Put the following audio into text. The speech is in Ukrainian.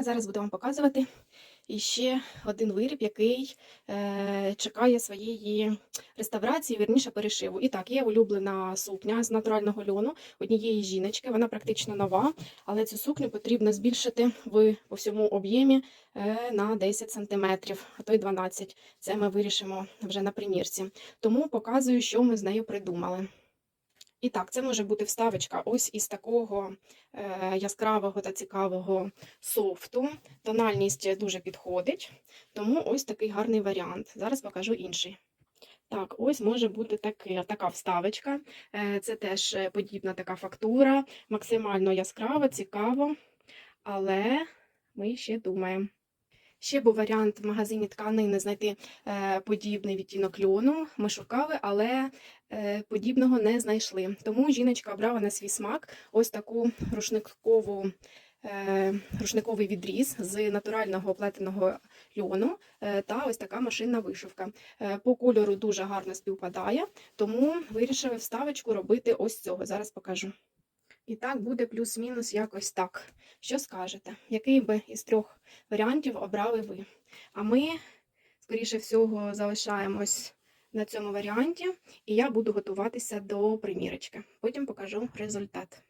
а зараз буду вам показувати іще один виріб, який е, чекає своєї реставрації, вірніше перешиву. І так, є улюблена сукня з натурального льону однієї жіночки. Вона практично нова, але цю сукню потрібно збільшити в по всьому об'ємі е, на 10 см, а то й 12 Це ми вирішимо вже на примірці. Тому показую, що ми з нею придумали. І так, це може бути вставочка ось із такого е, яскравого та цікавого софту. Тональність дуже підходить, тому ось такий гарний варіант. Зараз покажу інший. Так, ось може бути таки, така вставочка. Е, Це теж е, подібна така фактура, максимально яскрава, цікаво, але ми ще думаємо. Ще був варіант в магазині тканини знайти е, подібний відтінок льону. Ми шукали, але е, подібного не знайшли. Тому жіночка обрала на свій смак ось таку рушникову, е, рушниковий відріз з натурального плетеного льону та ось така машинна вишивка. По кольору дуже гарно співпадає, тому вирішили вставочку робити ось цього. Зараз покажу. І так буде плюс-мінус якось так. Що скажете? Який би із трьох варіантів обрали ви? А ми, скоріше всього, залишаємось на цьому варіанті, і я буду готуватися до примірочки. Потім покажу результат.